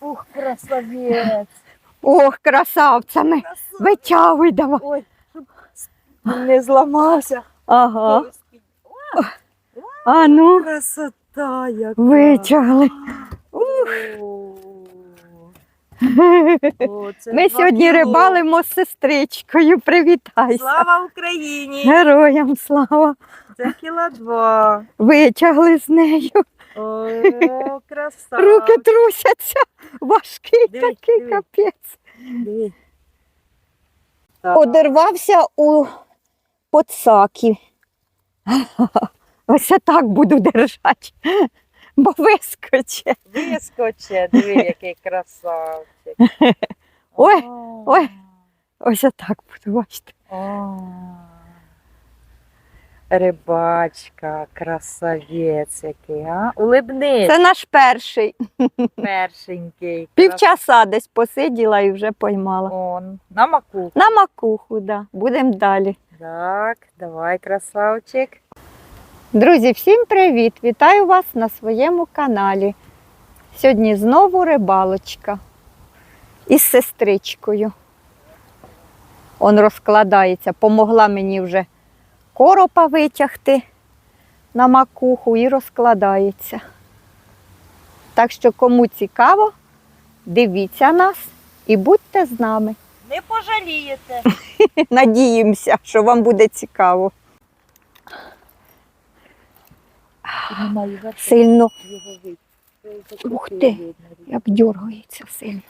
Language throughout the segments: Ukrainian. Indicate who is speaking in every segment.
Speaker 1: Ух, красавець.
Speaker 2: Ох, красавцями. Витягуй давай.
Speaker 1: Ой, щоб не зламався.
Speaker 2: Ага. А ну,
Speaker 1: Красота яка.
Speaker 2: витягли.
Speaker 1: О, о, це
Speaker 2: Ми сьогодні
Speaker 1: кіло.
Speaker 2: рибалимо з сестричкою. Привітайся.
Speaker 1: Слава Україні!
Speaker 2: Героям слава.
Speaker 1: Це кіла два.
Speaker 2: Витягли з нею.
Speaker 1: О, краса.
Speaker 2: Руки трусяться. Важкий
Speaker 1: Диви,
Speaker 2: такий
Speaker 1: диви.
Speaker 2: капець.
Speaker 1: Диви.
Speaker 2: Одервався у подсакі. Ось так буду держати, бо вискоче.
Speaker 1: Вискоче, диви, який красавчик.
Speaker 2: Ой, ой. Ось так буду бачити.
Speaker 1: Рибачка, красавець який, а? Улибнись,
Speaker 2: Це наш перший.
Speaker 1: першенький.
Speaker 2: Півчаса десь посиділа і вже поймала.
Speaker 1: Он, на маку.
Speaker 2: На макуху, да. Будемо далі.
Speaker 1: Так, давай, красавчик.
Speaker 2: Друзі, всім привіт! Вітаю вас на своєму каналі. Сьогодні знову рибалочка із сестричкою. Он розкладається, помогла мені вже коропа витягти на макуху і розкладається. Так що, кому цікаво, дивіться нас і будьте з нами.
Speaker 1: Не пожалієте.
Speaker 2: Надіємося, що вам буде цікаво. Сильно, Ух ти. як дергається сильно.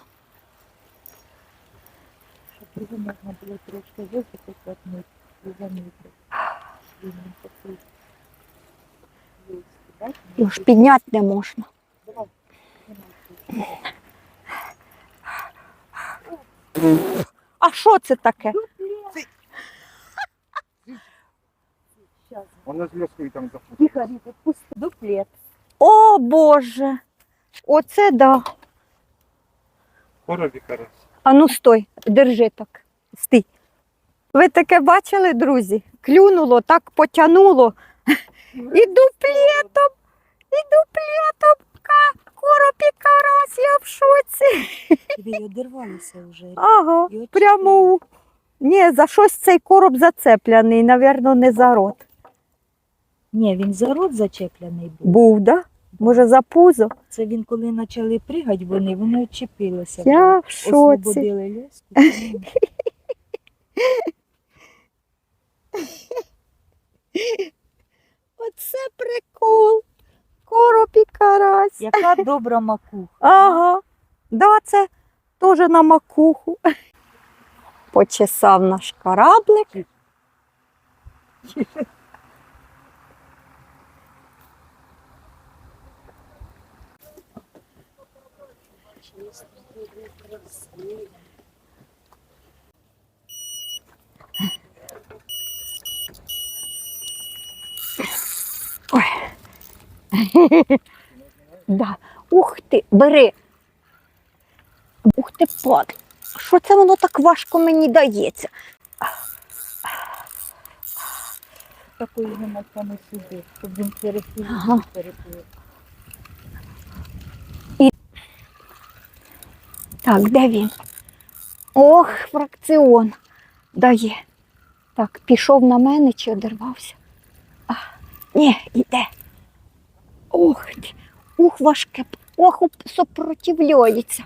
Speaker 1: Щоб його можна було трошки висипати
Speaker 2: Його ж підняти не можна. А що це таке?
Speaker 3: Вона з льоскою там.
Speaker 1: Дуплет.
Speaker 2: О Боже! Оце да.
Speaker 3: Корові карась.
Speaker 2: А ну стой, держи так. Стій. Ви таке бачили, друзі? Клюнуло, так потянуло. І дуплетом, і дуплетом. Коропі карась, я в шоці.
Speaker 1: Тобі одірвалися вже.
Speaker 2: Ага, прямо у. Ні, за щось цей короб зацеплений, навірно, не за рот.
Speaker 1: Ні, він за рот зачеплений був.
Speaker 2: Був, да? Може, за пузо?
Speaker 1: Це він коли почали пригати, вони, вони відчепилися.
Speaker 2: Я в шоці.
Speaker 1: Освободили льоску.
Speaker 2: Оце прикол. Короб і карась.
Speaker 1: Яка добра макуха.
Speaker 2: Ага. Да, це теж на макуху. Почесав наш кораблик. Ой. Да. Ух ти, бери. Ух ти, пад. Що це воно так важко мені дається?
Speaker 1: Такої нема саме сюди, щоб він
Speaker 2: Ага.
Speaker 1: переплив.
Speaker 2: Так, де він? Ох, фракціон дає. Так, пішов на мене чи одервався? А, ні, йде. Ох, ух, важке. Ох, сопротивляється.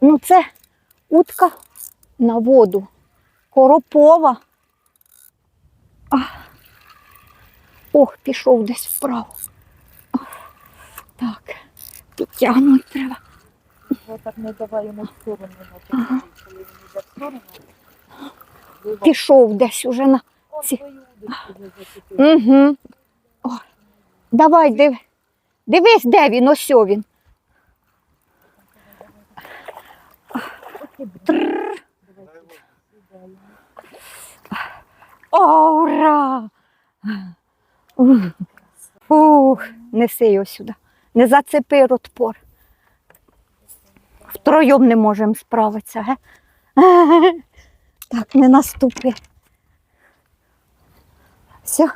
Speaker 2: Ну, це утка на воду. Коропова. А. Ох, пішов десь вправо. Ах, Так, підтягнути треба.
Speaker 1: Я так не давай йому в сторону натягнути, коли він йде в сторону. вива-
Speaker 2: Пішов десь уже на. Ці-. Угу. О, давай, див... дивись, де він, ось він. Тррр. О, ура! Ух, неси його сюди. Не зацепи ротпор. Втроєм не можемо справитися, ге? Так, не наступи. Все,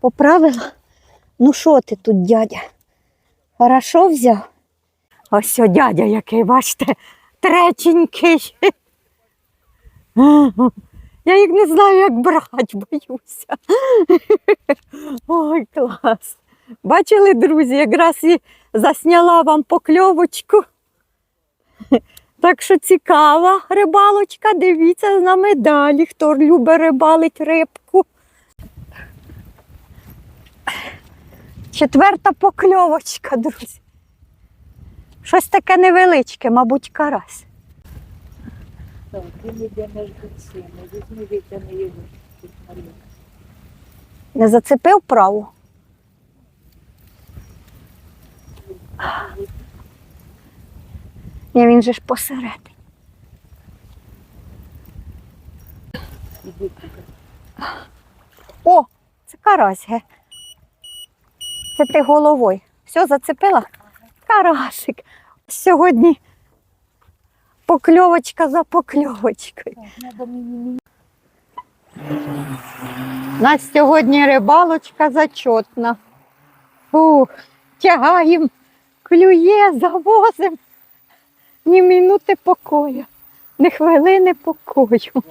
Speaker 2: поправила. Ну що ти тут, дядя? Хорошо взяв? Ось дядя який, бачите, треченький. Я їх не знаю, як брати, боюся. Ой, клас. Бачили, друзі, якраз і засняла вам покльовочку. Так що цікава рибалочка, дивіться з нами далі, хто любить рибалить рибку. Четверта покльовочка, друзі. Щось таке невеличке, мабуть, карась.
Speaker 1: Так, він йде між цими. Візьми вітяни його.
Speaker 2: Не зацепив праву? Ні, він же ж посередині. О, це карась, ге. Це ти головою. Все, зацепила? Карасик. Сьогодні покльовочка за покльовочкою. Нас сьогодні рибалочка зачотна. Фух, тягаємо, клює, завозимо. Ні минути покою, ні хвилини покою.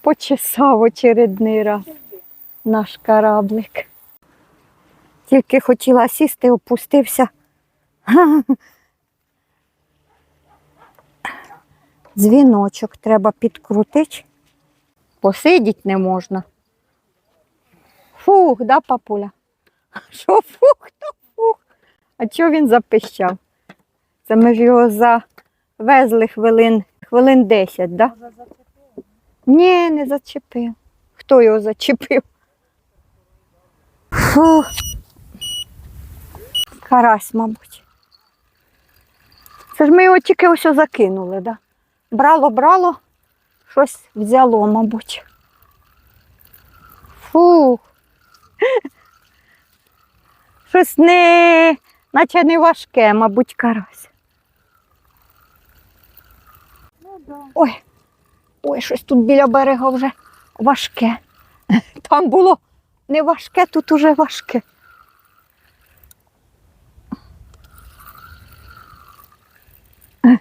Speaker 2: Почесав очередний раз наш кораблик. Тільки хотіла сісти, опустився. Дзвіночок треба підкрутити. Посидіть не можна. Фух, да, папуля? Що фух, то фух. А чого він запищав? Це ми ж його завезли хвилин, хвилин 10, да? Ні, не зачепив. Хто його зачепив? Фух. Карась, мабуть. Це ж ми його тільки ось закинули, да? Брало, брало, щось взяло, мабуть. Фух. Щось не, наче не важке, мабуть, карась.
Speaker 1: Ну.
Speaker 2: Ой, ой, щось тут біля берега вже важке. Там було не важке, тут уже важке.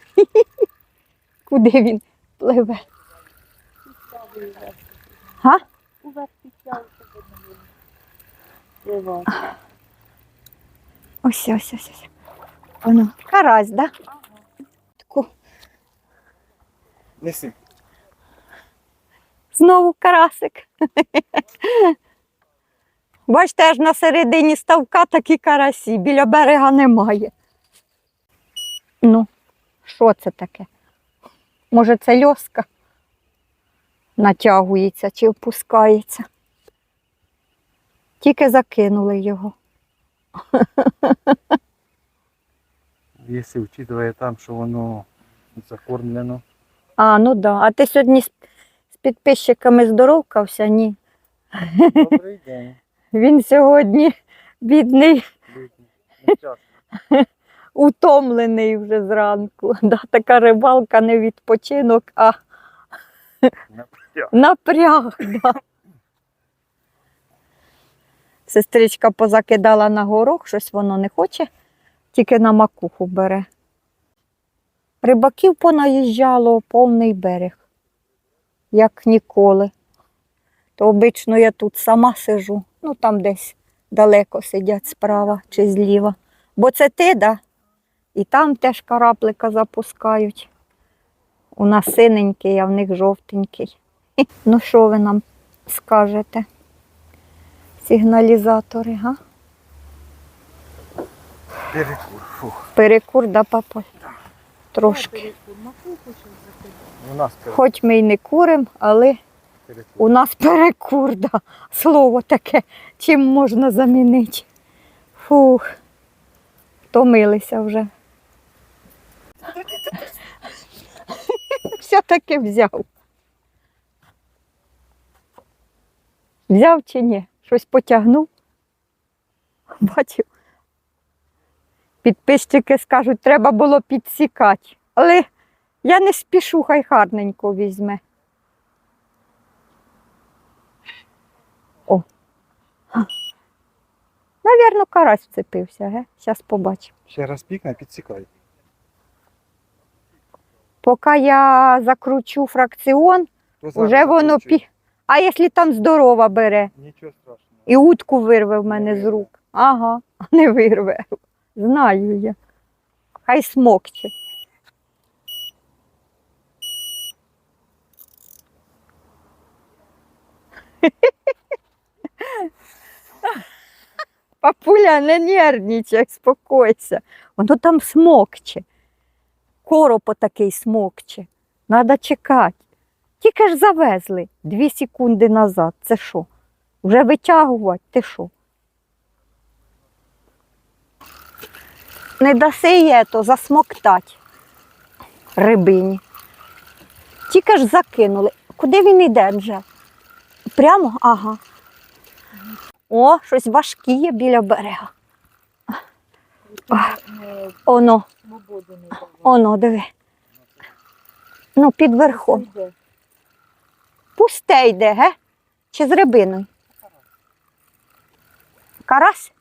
Speaker 2: Куди він пливе? Га? Ось, ось, ось, ось. Воно. Карась, да?
Speaker 1: Ага.
Speaker 2: Таку.
Speaker 3: Неси.
Speaker 2: Знову карасик. Бачите, аж на середині ставка такі карасі, біля берега немає. Ну, що це таке? Може, це льоска натягується чи опускається. Тільки закинули його.
Speaker 3: Якщо вчитывая там, що воно закормлено.
Speaker 2: А, ну да. А ти сьогодні з, з підписчиками здоровкався? Ні.
Speaker 3: Добрий день.
Speaker 2: Він сьогодні бідний,
Speaker 3: Бідний.
Speaker 2: Утомлений вже зранку. Да, така рибалка не відпочинок, а
Speaker 3: Напряг.
Speaker 2: напряг. Да. Сестричка позакидала на горох, щось воно не хоче, тільки на макуху бере. Рибаків понаїжджало повний берег, як ніколи. То обично я тут сама сижу, ну там десь далеко сидять справа чи зліва. Бо це ти, да? І там теж караплика запускають. У нас синенький, а в них жовтенький. Ну, що ви нам скажете? Сигналізатори, га?
Speaker 3: Перекур. Фух.
Speaker 2: Перекур, да, папа? Трошки.
Speaker 1: Перекур.
Speaker 3: У нас перекур.
Speaker 2: Хоч ми й не куримо, але у нас перекур, да. Слово таке, чим можна замінити. Фух. Втомилися вже. Все-таки взяв. Взяв чи ні? Щось потягнув. Бачив. Підписчики скажуть, треба було підсікати. Але я не спішу, хай гарненько візьме. О. Навірно, карась вцепився, ге? Зараз побачимо.
Speaker 3: Ще раз пікне, підсікай.
Speaker 2: Поки я закручу фракціон, вже воно пі. А якщо там здорова бере
Speaker 3: Нічого страшного.
Speaker 2: і утку вирве в мене з рук. Ага, не вирве. Знаю я. Хай смокче. Папуля, не нервничай, спокойся. Воно там смокче. Коропо такий смокче. Надо чекати. Тільки ж завезли дві секунди назад. Це що? Вже витягувати? Ти що? Не даси є то засмоктать рибині. Тільки ж закинули. Куди він йде вже? Прямо? Ага. О, щось важкіє біля берега. Оно, оно, диви. Ну, під верхом. Пусте йде, ге? Чи з рибиною? Карась?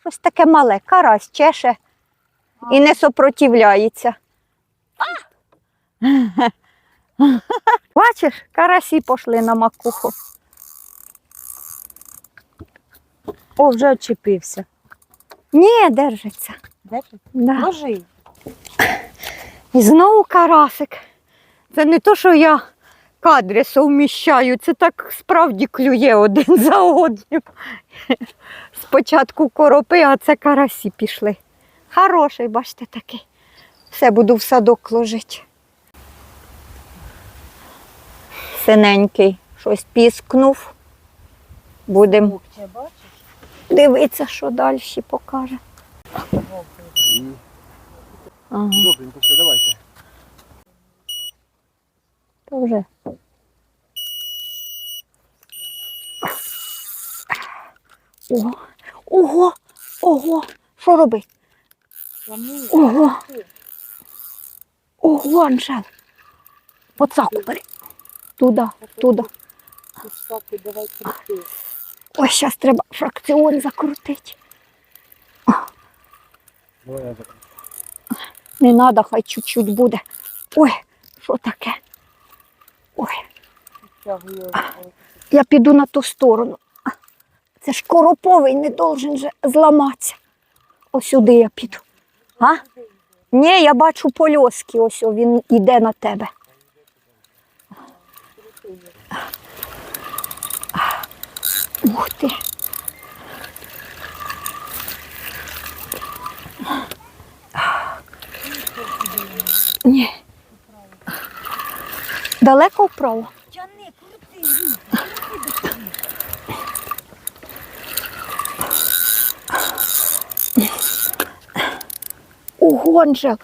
Speaker 2: Щось таке мале. Карась чеше і не сопротивляється. Бачиш, карасі пішли на макуху.
Speaker 1: О, вже очепився.
Speaker 2: Ні, держиться.
Speaker 1: Держить?
Speaker 2: Да.
Speaker 1: Ложи.
Speaker 2: І знову карасик. Це не то, що я кадри совміщаю, це так справді клює один за одним. Спочатку коропи, а це карасі пішли. Хороший, бачите, такий. Все буду в садок ложити. Синенький щось піскнув. Будемо Дивитися, що далі покаже. Ага,
Speaker 3: Добренько, все, давайте.
Speaker 2: то вже. Ого, ого, ого, що робить? Ого, ого, Анжел. Поцаку бери. Туди, туди.
Speaker 1: Пустати, давай крути.
Speaker 2: Ось зараз треба фракціон закрутити. Не треба, хай чуть-чуть буде. Ой, що таке? Ой, я піду на ту сторону. Це ж короповий не должен же зламатися. Ось сюди я піду. А? Ні, я бачу польоски, ось він йде на тебе. Ух ти. Ні. Далеко вправо?
Speaker 1: Тяни, крути.
Speaker 2: Ого, Анжел.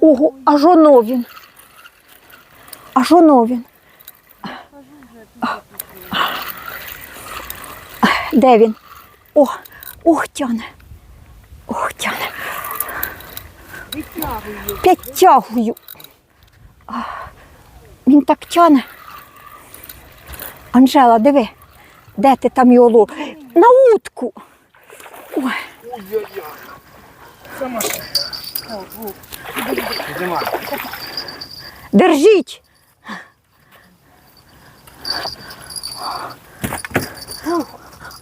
Speaker 2: Ого, аж оно він. Аж оно він. Де він? О, ох, тяне. Ох, тяне. Підтягую. Він так тяне. Анжела, диви, де ти там його лов? На утку. Ой, держіть.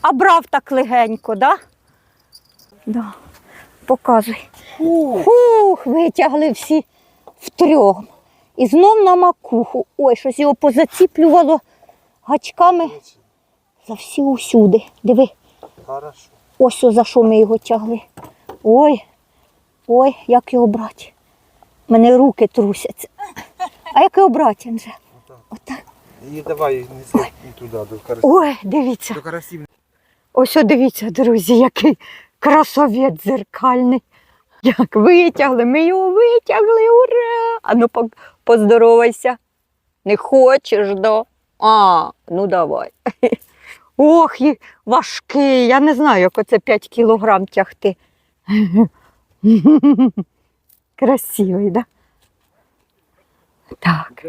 Speaker 2: А брав так легенько, да? Да. Показуй. Фух, витягли всі втрьох. І знов на макуху. Ой, щось його позаціплювало гачками за всі усюди. Диви,
Speaker 3: Хорошо.
Speaker 2: ось о, за що ми його тягли. Ой, ой, як його брати. Мене руки трусяться. А як його брати, Анже?
Speaker 3: Отак.
Speaker 2: Отак.
Speaker 3: І давай неси туди, до карасів.
Speaker 2: Ой, дивіться.
Speaker 3: До карасів.
Speaker 2: Ось о, дивіться, друзі, який красовець дзеркальний. Як витягли, ми його витягли, ура! А ну поздоровайся. Не хочеш, да? А, ну давай. Ох, і важкий. Я не знаю, як оце 5 кілограм тягти. Красивий, да? Так.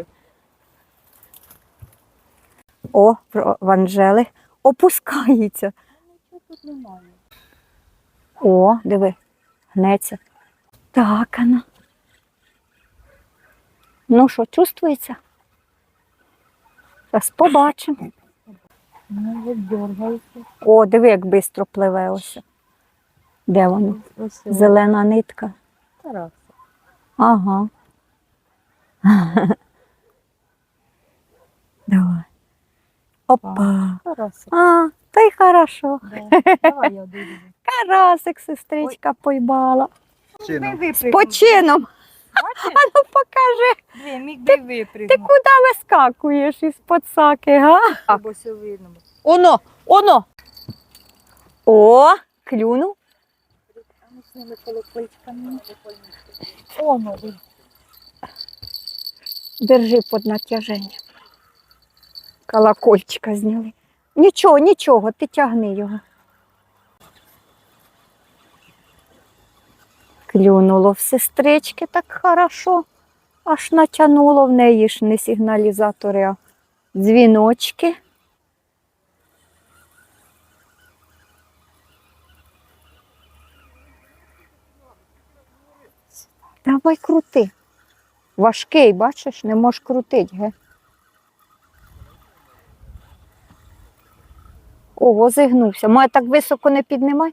Speaker 2: О, в в Анжели опускається.
Speaker 1: Тут немає.
Speaker 2: О, диви, гнеться. Так, ано. Ну що, чувствується? Зараз побачимо.
Speaker 1: Ну.
Speaker 2: О, диви, як швидко пливе ось. Де воно? Зелена нитка.
Speaker 1: Тарас.
Speaker 2: Ага. Давай. Опа. А, та й хорошо.
Speaker 1: Да. Давай я.
Speaker 2: Карасик сестричка поймала.
Speaker 3: Чином.
Speaker 2: З почином. А ну покажи,
Speaker 1: Дві, міг би
Speaker 2: ти куди вискакуєш із подсаки, га?
Speaker 1: Або сьогодні.
Speaker 2: Оно, оно. О, клюнув.
Speaker 1: А ми з ними колокольчиками. О, ну.
Speaker 2: Держи під натяженням. Колокольчика зняли. Нічого, нічого, ти тягни його. Клюнуло в сестрички так хорошо, аж натягнуло в неї ж не сигналізатори, а дзвіночки. Давай крути. Важкий, бачиш, не можеш крутити, ге. Ого, зігнувся. Моя так високо не піднімай.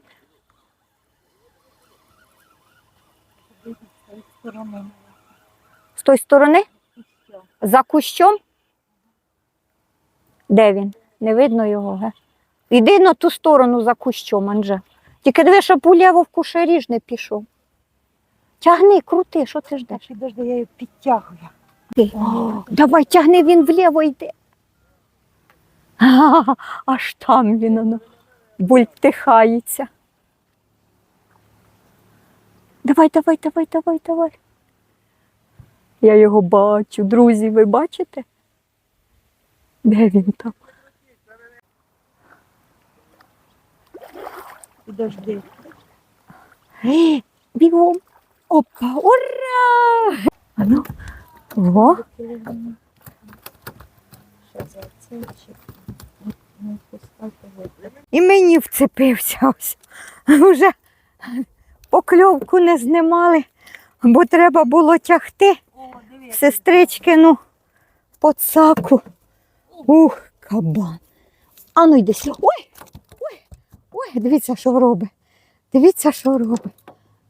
Speaker 1: з
Speaker 2: тої сторони? За кущом? Де він? Не видно його, ге? Іди на ту сторону за кущом, Анже. Тільки диви, щоб уліво в кушарі ж не пішов. Тягни, крути, що ти ждеш?
Speaker 1: Підожди, я її підтягую.
Speaker 2: О, давай тягни, він вліво йде. А, аж там він воно бультихається. Давай, давай, давай, давай, давай. Я його бачу. Друзі, ви бачите? Де він там?
Speaker 1: Підожди.
Speaker 2: Е, Бігом. Опа, ура! А ну, ого.
Speaker 1: Що за це? Чи- Ну, пускайте ви.
Speaker 2: І мені вцепився ось. Уже покльовку не знімали, бо треба було тягти сестричкину подсаку. Ух, кабан. А ну йди сюди. Ой, ой, ой, дивіться, що робить. Дивіться, що робить.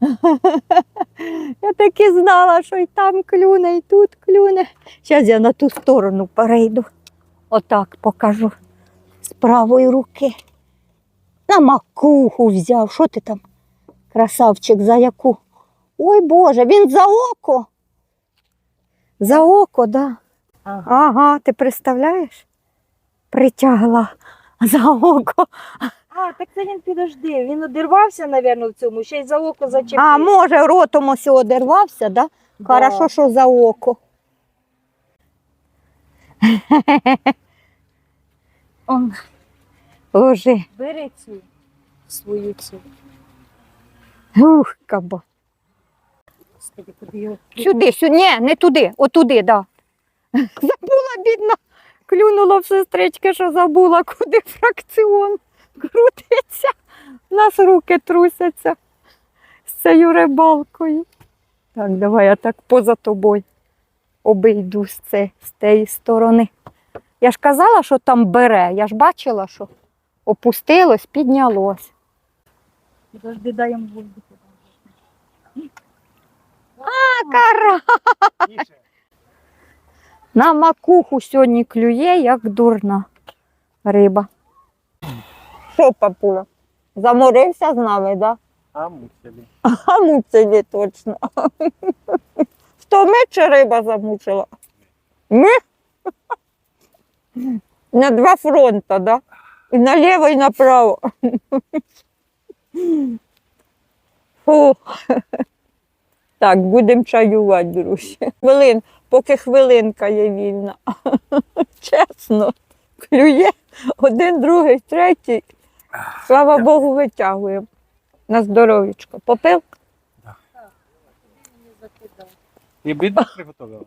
Speaker 2: Я так і знала, що і там клюне, і тут клюне. Зараз я на ту сторону перейду. Отак покажу з правої руки. На макуху взяв. Що ти там, красавчик, за яку? Ой Боже, він за око. За око, да.
Speaker 1: Ага.
Speaker 2: Ага, ти представляєш? Притягла за око.
Speaker 1: А, так це він підожди. Він одірвався, мабуть, в цьому, ще й за око зачепив.
Speaker 2: А може, ротом ось одервався, да?
Speaker 1: Да.
Speaker 2: Хорошо, що за око.
Speaker 1: Он,
Speaker 2: Ложи.
Speaker 1: бери цю свою цю.
Speaker 2: Ух, кабан.
Speaker 1: Господи, куди його?
Speaker 2: Сюди, сюди. Ні, не туди, отуди, да. Забула, бідна. Клюнула в сестрички, що забула, куди фракціон крутиться. У нас руки трусяться з цією рибалкою. Так, давай я так поза тобою обійду з тієї сторони. Я ж казала, що там бере. Я ж бачила, що опустилось, піднялось.
Speaker 1: Дай йому воздуху.
Speaker 2: А, кара! На макуху сьогодні клює, як дурна риба. Що, папуля? Заморився з нами, так? Да?
Speaker 3: А мусили.
Speaker 2: А муцелі точно. Хто ми чи риба замучила? Ми? На два фронта, да? І наліво, і направо. Фу. Так, будемо чаювати, друзі. Хвилин, поки хвилинка є вільна. Чесно, клює один, другий, третій. Слава Богу, витягуємо. На здоров'ячко. Попив?
Speaker 3: І бідно приготувала.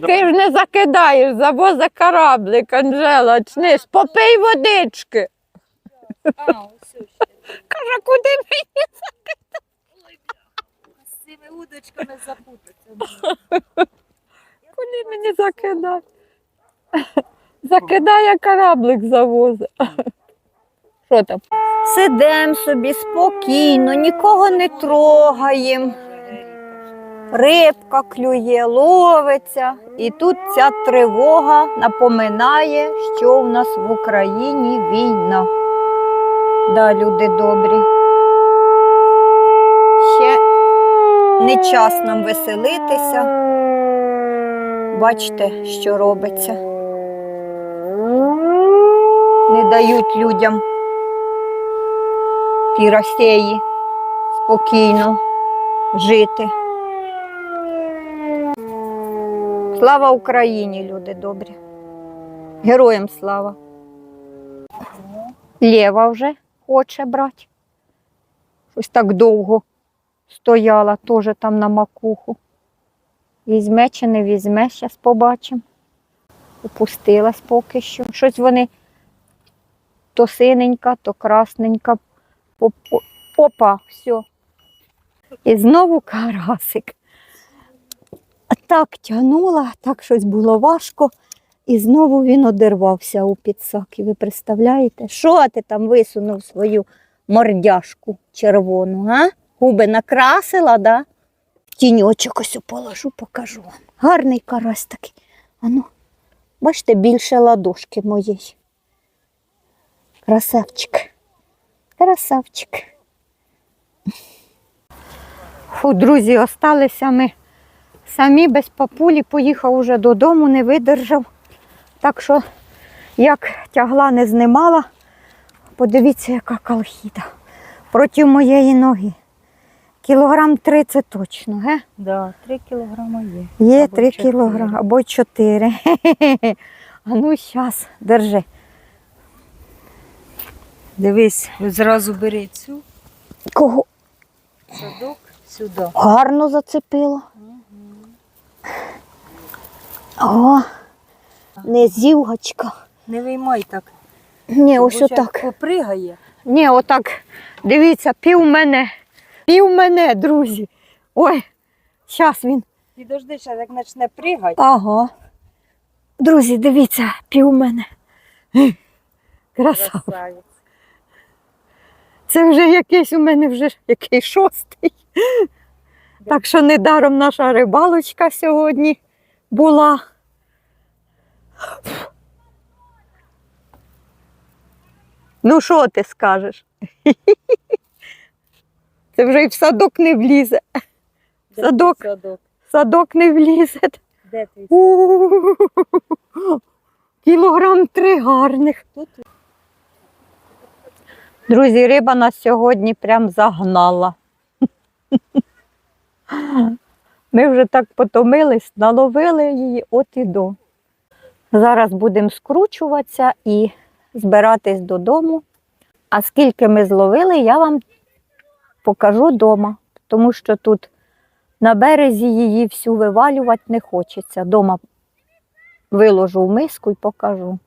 Speaker 2: Ти ж не закидаєш, завоза кораблик, Анжела, чниш, попий водички.
Speaker 1: А, ось ще.
Speaker 2: Каже, куди мені?
Speaker 1: Бля, з цими удочками запутаться.
Speaker 2: Куди мені закидати? Закидає кораблик завозить. Що там? Сидимо собі спокійно, нікого не трогаємо. Рибка клює, ловиться. І тут ця тривога напоминає, що в нас в Україні війна. Да, люди добрі. Ще не час нам веселитися. Бачите, що робиться. Не дають людям ті спокійно жити. Слава Україні, люди добрі. Героям слава. Лєва вже хоче брати. Щось так довго стояла, теж там на макуху. Візьме чи не візьме, зараз побачимо. Опустилась поки що. Щось вони то синенька, то красненька. Опа, все. І знову карасик. Так тягнула, так щось було важко. І знову він одервався у підсак. І ви представляєте, що ти там висунув свою мордяшку червону, а? Губи накрасила, да? Тіньочок ось положу, покажу вам. Гарний карась такий. Ану, бачите, більше ладошки моєї. Красавчик. Красавчик. Фу, друзі, осталися ми самі без папулі, поїхав уже додому, не видержав. Так що, як тягла не знімала, подивіться, яка калхіда. Проти моєї ноги. Кілограм 30 точно, ге?
Speaker 1: Да, три кілограми є.
Speaker 2: Є
Speaker 1: Або
Speaker 2: 3 кілограми або 4. А ну, зараз, держи.
Speaker 1: Дивись, зразу бери цю
Speaker 2: Кого?
Speaker 1: садок сюди.
Speaker 2: Гарно зацепило. О, не зівгачка.
Speaker 1: Не виймай так.
Speaker 2: Ні, ось
Speaker 1: бо щас
Speaker 2: отак.
Speaker 1: Попригає.
Speaker 2: Ні, отак. Дивіться, пів мене. Пів мене, друзі. Ой, зараз він.
Speaker 1: Підожди, ще як почне пригати.
Speaker 2: Ага. Друзі, дивіться, пів мене. Краса.
Speaker 1: Красавець.
Speaker 2: Це вже якийсь у мене вже який шостий. Так що недаром наша рибалочка сьогодні була. Ну, що ти скажеш? Це вже й в садок не влізе.
Speaker 1: Де
Speaker 2: Садок.
Speaker 1: Садок.
Speaker 2: В Садок не влізе.
Speaker 1: Де твій.
Speaker 2: Кілограм три гарних. Друзі, риба нас сьогодні прям загнала. Ми вже так потомились, наловили її от і до. Зараз будемо скручуватися і збиратись додому. А скільки ми зловили, я вам покажу вдома, тому що тут на березі її всю вивалювати не хочеться. Дома виложу в миску і покажу.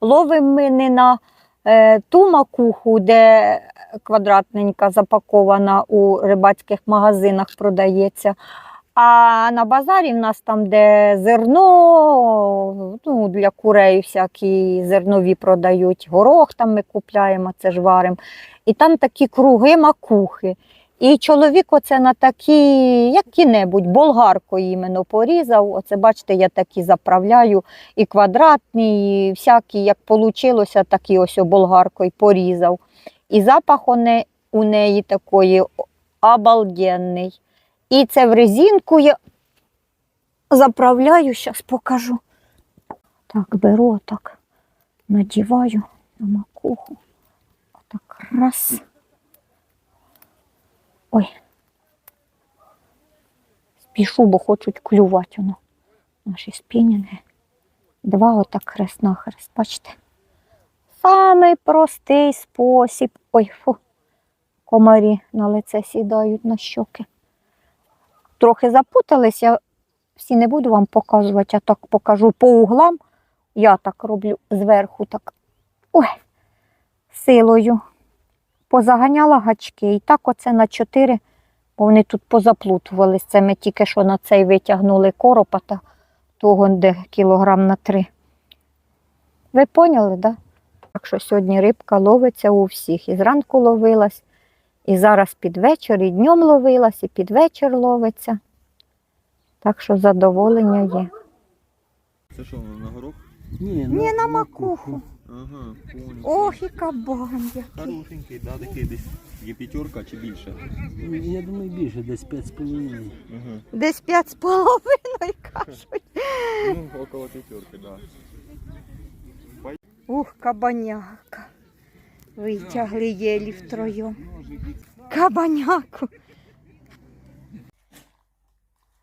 Speaker 2: Ловимо ми не на е, ту макуху, де квадратненька запакована у рибацьких магазинах продається. А на базарі в нас там, де зерно, ну, для курей всякі зернові продають, горох там ми купляємо, це ж варимо. І там такі круги макухи. І чоловік оце на такі, які-небудь, болгаркою іменно порізав. Оце, бачите, я такі заправляю, і квадратні, і всякі, як вийшло, такі ось болгаркою порізав. І запах у неї такої обалденний. І це в резинку я заправляю, зараз покажу. Так, беру, так, надіваю на макуху. Отак раз. Ой. Спішу, бо хочуть клювати воно. Наші спінінги. Два отак хрест на хрест, бачите? Самий простий спосіб. Ой, фу. Комарі на лице сідають на щоки. Трохи запутались, я всі не буду вам показувати, я так покажу по углам. Я так роблю зверху так. Ой, силою. Позаганяла гачки. І так оце на чотири, бо вони тут позаплутувались. Це ми тільки що на цей витягнули коропа, того де кілограм на три. Ви поняли, так? Да? Так що сьогодні рибка ловиться у всіх. І зранку ловилась, і зараз під вечір, і днем ловилась, і під вечір ловиться. Так що задоволення є.
Speaker 4: Це що, на горох?
Speaker 3: Ні,
Speaker 2: Ні, на макуху.
Speaker 4: Ага, понял.
Speaker 2: Ох, і кабан який.
Speaker 4: Хорошенький, да, такий десь є п'ятерка чи більше.
Speaker 5: Я думаю, більше, десь 5,5.
Speaker 4: Угу.
Speaker 2: Десь п'ять з половиною кажуть.
Speaker 4: Ну, около п'ятерки, да.
Speaker 2: Ух, кабаняка. Витягли єлі втроєм. Кабаняку.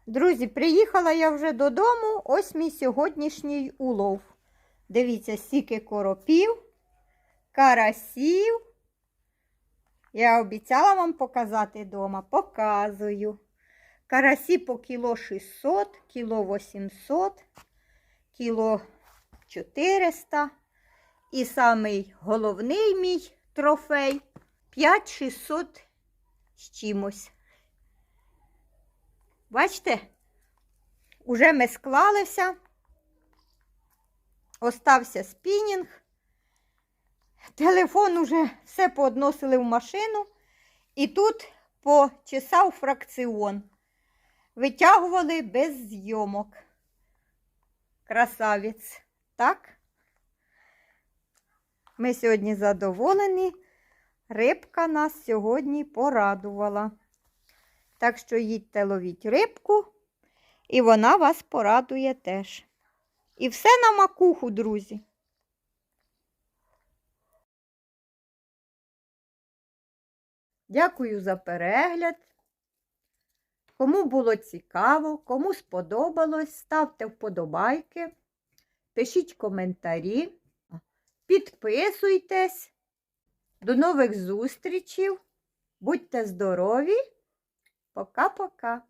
Speaker 2: Друзі, приїхала я вже додому. Ось мій сьогоднішній улов. Дивіться, стільки коропів, карасів. Я обіцяла вам показати вдома. Показую. Карасі по кіло 600, кіло 800, кіло 400. І самий головний мій трофей 5600 з чимось. Бачите? Уже ми склалися. Остався спінінг. Телефон уже все поодносили в машину. І тут почесав фракціон. Витягували без зйомок. Красавець. Так? Ми сьогодні задоволені. Рибка нас сьогодні порадувала. Так що їдьте ловіть рибку, і вона вас порадує теж. І все на макуху, друзі. Дякую за перегляд. Кому було цікаво, кому сподобалось, ставте вподобайки, пишіть коментарі. Підписуйтесь. До нових зустрічів. Будьте здорові. Пока-пока.